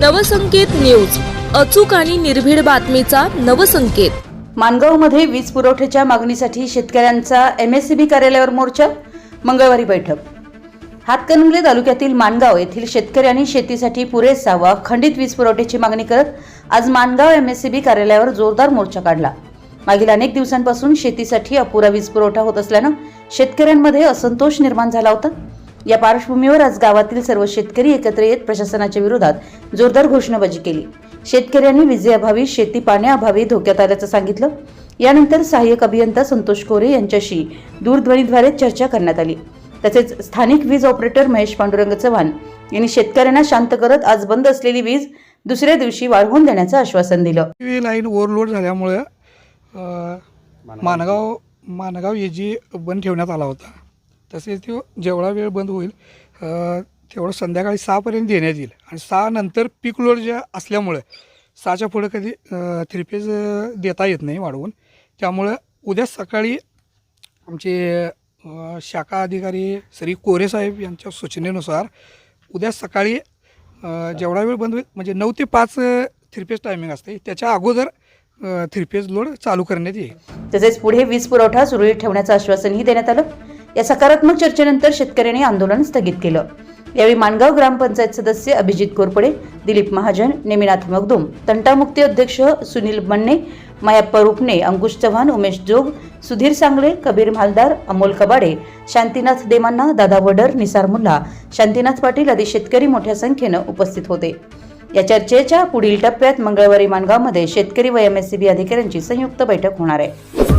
Navsanket news. अचूक आणि निर्भीड बातमीचा नवसंकेत. मानगावमध्ये वीज पुरवठ्याच्या मागणीसाठी शेतकऱ्यांचा एमएससीबी कार्यालयावर मोर्चा मंगळवारी बैठक. हातकणंगले तालुक्यातील मानगाव येथील शेतकऱ्यांनी शेतीसाठी पुरेसा व खंडित वीज पुरवठ्याची मागणी करत आज मानगाव एमएससीबी कार्यालयावर जोरदार मोर्चा काढला. मागील अनेक दिवसांपासून शेतीसाठी अपुरा वीज पुरवठा होत असल्यानं शेतकऱ्यांमध्ये असंतोष निर्माण झाला होता. या पार्श्वभूमीवर आज गावातील सर्व शेतकरी एकत्र येत प्रशासनाच्या विरोधात जोरदार घोषणाबाजी केली. शेतकऱ्यांनी विजेअभावी शेती पाण्याअभावी धोक्यात आल्याचं सांगितलं. यानंतर सहाय्यक अभियंता संतोष कोरे यांच्याशी दूरध्वनीद्वारे चर्चा करण्यात आली. तसेच स्थानिक वीज ऑपरेटर महेश पांडुरंग चव्हाण यांनी शेतकऱ्यांना शांत करत आज बंद असलेली वीज दुसऱ्या दिवशी वाढवून देण्याचं आश्वासन दिलं. लाईन ओव्हरलोड झाल्यामुळं मानगाव मानगाव ये जी बंद ठेवण्यात आला होता तसेच तो जेवढा वेळ बंद होईल तेवढं संध्याकाळी सहापर्यंत देण्यात येईल. आणि सहा नंतर पीक लोड ज्या असल्यामुळं सहाच्या पुढं कधी थ्रीपेज देता येत नाही वाढवून. त्यामुळं उद्या सकाळी आमचे शाखा अधिकारी श्री कोरे साहेब यांच्या सूचनेनुसार उद्या सकाळी जेवढा वेळ बंद होईल म्हणजे नऊ ते पाच थ्रीपेज टायमिंग असते. त्याच्या अगोदर थ्रीपेज लोड चालू करण्यात येईल. तसेच पुढे वीज पुरवठा सुरळीत ठेवण्याचं आश्वासनही देण्यात आलं. या सकारात्मक चर्चेनंतर शेतकऱ्यांनी आंदोलन स्थगित केलं. यावेळी माणगाव ग्रामपंचायत सदस्य अभिजित कोरपडे दिलीप महाजन नेमिनाथ मगदुम तंटामुक्ती अध्यक्ष सुनील मन्ने मायाप्पा रुपणे अंकुश चव्हाण उमेश जोग सुधीर सांगळे कबीर मालदार अमोल कबाडे शांतीनाथ देमांना दादा वडर निसार मुल्ला शांतीनाथ पाटील आदी शेतकरी मोठ्या संख्येनं उपस्थित होते. या चर्चेच्या पुढील टप्प्यात मंगळवारी माणगावमध्ये शेतकरी व एमएससीबी अधिकाऱ्यांची संयुक्त बैठक होणार आहे.